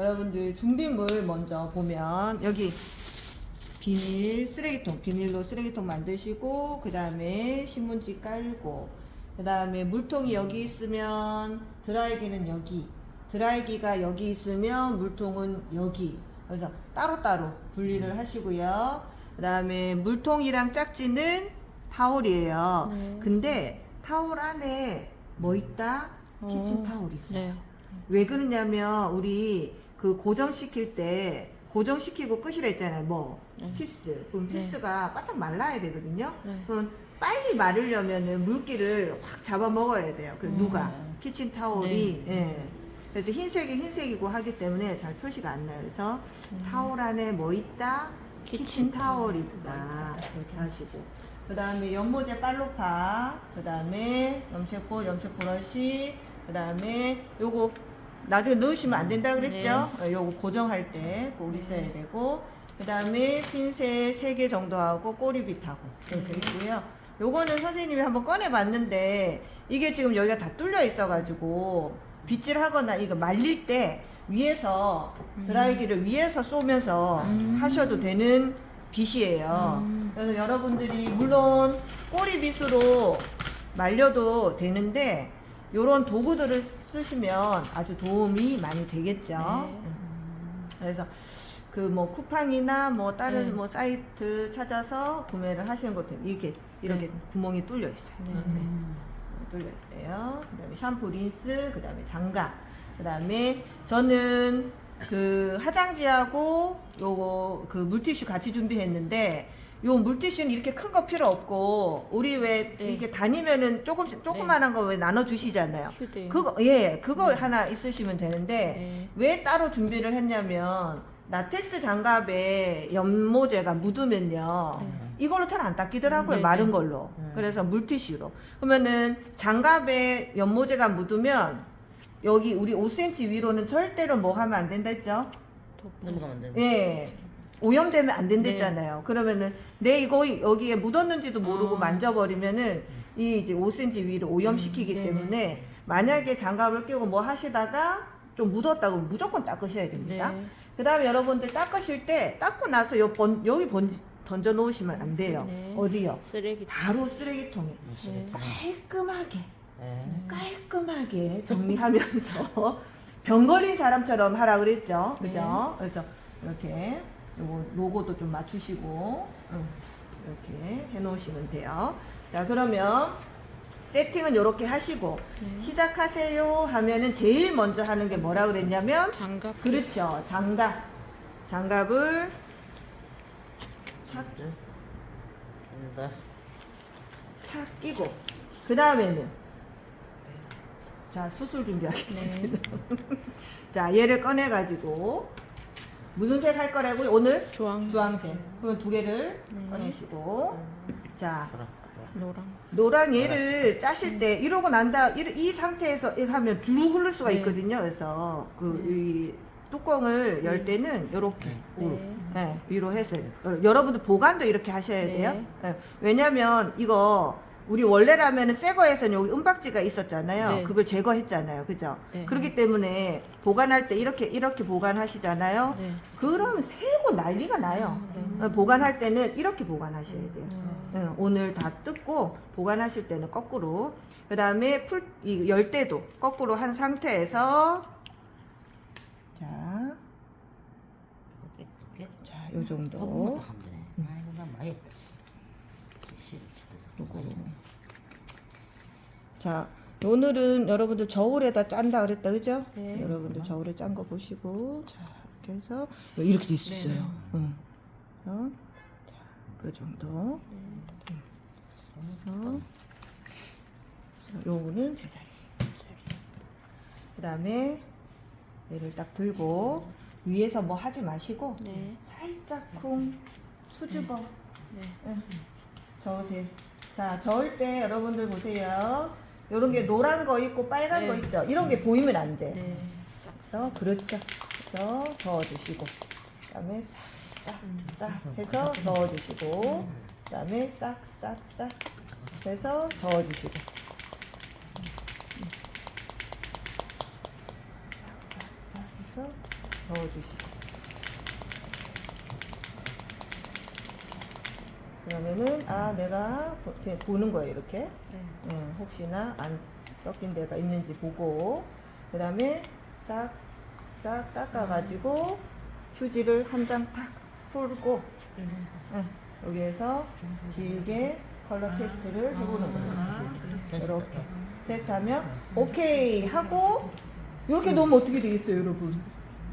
여러분들 준비물 먼저 보면 여기 비닐 쓰레기통 비닐로 쓰레기통 만드시고 그 다음에 신문지 깔고 그 다음에 물통이 여기 있으면 드라이기는 여기 드라이기가 여기 있으면 물통은 여기. 그래서 따로따로 분리를 하시고요. 그 다음에 물통이랑 짝지는 타올이에요. 네. 근데 타올 안에 뭐 있다? 키친 어, 타올 있어요. 네. 왜 그러냐면 우리 그 고정시킬 때 고정시키고 끝이라 했잖아요. 뭐 네. 피스. 그럼 네. 피스가 바짝 말라야 되거든요. 네. 그럼 빨리 마르려면은 물기를 확 잡아 먹어야 돼요. 그 음. 누가 키친 타올이 네. 예. 그래서 흰색이 흰색이고 하기 때문에 잘 표시가 안 나요. 그래서 음. 타올 안에 뭐 있다? 키친, 키친 타올. 있다. 이렇게 하시고. 그 다음에 연모제 빨로파. 그 다음에 염색볼, 염색 브러쉬. 그 다음에 요거 나중에 넣으시면 안 된다 그랬죠? 어, 요거 고정할 때 우리 써야 되고. 그 다음에 핀셋 3개 정도 하고 꼬리빗하고 이렇게 있고요. 요거는 선생님이 한번 꺼내봤는데 이게 지금 여기가 다 뚫려 있어가지고 빗질하거나 이거 말릴 때 위에서 음. 드라이기를 위에서 쏘면서 음. 하셔도 되는 빗이에요. 음. 그래서 여러분들이 물론 꼬리빗으로 말려도 되는데 요런 도구들을 쓰시면 아주 도움이 많이 되겠죠. 네. 음. 그래서 그 뭐 쿠팡이나 뭐 다른 네. 뭐 사이트 찾아서 구매를 하시는 것도 이렇게 이렇게 네. 구멍이 뚫려 있어요. 네. 뚫려 있어요. 그다음에 샴푸, 린스, 그다음에 장갑. 그다음에 저는 그 화장지하고 요거 그 물티슈 같이 준비했는데 요 물티슈는 이렇게 큰 거 필요 없고 우리 왜 네. 이게 다니면은 조금씩 조그만한 거 왜 나눠 주시잖아요. 휴대. 그거 예, 그거 네. 하나 있으시면 되는데 네. 왜 따로 준비를 했냐면 라텍스 장갑에 연모제가 묻으면요. 네. 이걸로 잘 안 닦이더라고요. 네, 마른 네. 걸로. 네. 그래서 물티슈로. 그러면은 장갑에 연모제가 묻으면 여기 우리 5cm 위로는 절대로 뭐 하면 안 된다 했죠? 넘어가면 되는 예. 오염되면 안 네. 된댔잖아요. 그러면은 내 이거 여기에 묻었는지도 모르고 아. 만져버리면은 이 이제 5cm 위로 오염시키기 음, 네네. 때문에 만약에 장갑을 끼고 뭐 하시다가 좀 묻었다고 무조건 닦으셔야 됩니다. 네. 그 다음에 여러분들 닦으실 때 닦고 나서 요 번, 여기 번, 던져 놓으시면 안 돼요. 네. 어디요? 쓰레기. 바로 쓰레기통에 네. 깔끔하게 네. 깔끔하게 정리하면서 병 걸린 사람처럼 하라 그랬죠. 그죠? 네. 그래서 이렇게 요거 로고도 좀 맞추시고 응, 이렇게 해 놓으시면 돼요. 자, 그러면 세팅은 이렇게 하시고 네. 시작하세요 하면은 제일 먼저 하는 게 뭐라 그랬냐면 장갑. 그렇죠. 장갑. 장갑을 착, 된다. 착 끼고 그 다음에는 자 수술 준비하겠습니다. 자 얘를 꺼내 가지고 무슨 색 할 거라고요? 오늘 주황. 주황색. 그럼 두 개를 네. 꺼내시고 자. 노랑. 노랑 얘를 짜실 때 이러고 난다 이, 이 상태에서 이렇게 하면 쭉 흐를 수가 네. 있거든요. 그래서 그 네. 이 뚜껑을 열 네. 때는 이렇게 네. 네, 위로 해서 여- 여러분들 보관도 이렇게 하셔야 네. 돼요. 네, 왜냐면 이거 우리 원래라면은 새 거에서는 여기 은박지가 있었잖아요. 네. 그걸 제거했잖아요. 그죠? 네. 그렇기 때문에 보관할 때 이렇게 이렇게 보관하시잖아요. 네. 그러면 새고 난리가 나요. 네. 어, 보관할 때는 이렇게 보관하셔야 돼요. 음. 네, 오늘 다 뜯고 보관하실 때는 거꾸로. 그 다음에 풀, 이 열대도 거꾸로 한 상태에서 자. 자, 요 정도. 아이고, 나 많이 했다. 씨. 요거. 자, 오늘은 여러분들 저울에다 짠다 그랬다, 그죠? 네. 여러분들 저울에 짠 거 보시고, 자, 이렇게 해서, 이렇게 돼 있었어요. 네. 응. 어? 자, 그 정도. 어? 그래서 요거는 제자리. 그 다음에 얘를 딱 들고, 위에서 뭐 하지 마시고, 네. 살짝 쿵 수줍어. 네. 응. 저으세요. 자, 저을 때 여러분들 보세요. 요런 게 노란 거 있고 빨간 네. 거 있죠? 이런 게 보이면 안 돼. 네. 싹. 그래서, 그렇죠. 그래서 저어주시고, 그 다음에 싹, 싹 해서 저어주시고, 그 다음에 싹, 싹, 싹 해서 저어주시고. 싹, 싹, 싹 해서 저어주시고 그러면은 아 내가 보- 이렇게 보는 거예요 이렇게. 네. 예, 혹시나 안 섞인 데가 있는지 보고 그 다음에 싹 싹 닦아가지고 휴지를 한 장 탁 풀고 음. 예, 여기에서 길게 컬러 테스트를 해보는 거예요. 아. 이렇게. 테스트하면 오케이 하고 이렇게 놓으면 어떻게 되겠어요 여러분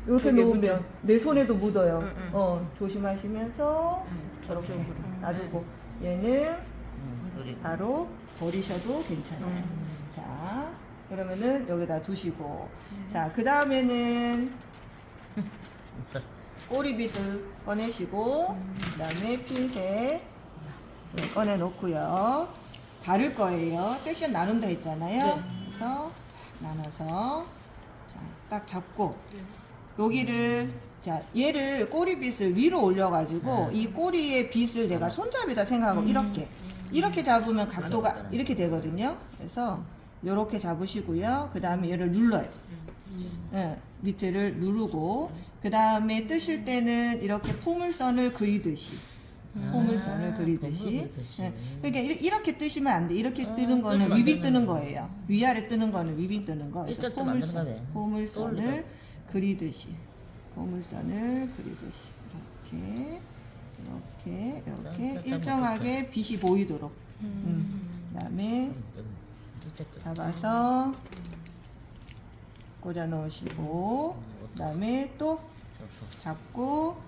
이렇게 저게 놓으면 내 손에도 묻어요 응, 응. 어 조심하시면서 응, 저렇게 저쪽으로. 놔두고 얘는 응. 바로 버리셔도 괜찮아요 음. 자 그러면은 여기다 두시고 자그 다음에는. 꼬리빗을 꺼내시고 음. 그 다음에 핀셋 자, 네, 꺼내 놓고요 다를 거예요 섹션 나눈다 했잖아요 네. 그래서 자, 나눠서 자, 딱 잡고 여기를 자 얘를 꼬리빗을 위로 올려가지고 이 꼬리의 빗을 내가 손잡이다 생각하고 음. 이렇게 이렇게 잡으면 각도가 맞아요. 이렇게 되거든요 그래서 이렇게 잡으시고요 그 다음에 얘를 눌러요 예, 밑에를 누르고 그 다음에 뜨실 때는 이렇게 포물선을 그리듯이 음. 포물선을 아, 그리듯이. 예, 그러니까 이- 이렇게 뜨시면 안 돼 이렇게 아, 뜨는 거는 위빙 뜨는 거예요 위아래 뜨는 거는 위빙 뜨는 거 그래서 포물선. 포물선을. 그리듯이 포물선을 그리듯이 이렇게 이렇게 이렇게 일정하게 빛이 보이도록. 음. 그 다음에 잡아서 꽂아 넣으시고 그 다음에 또 잡고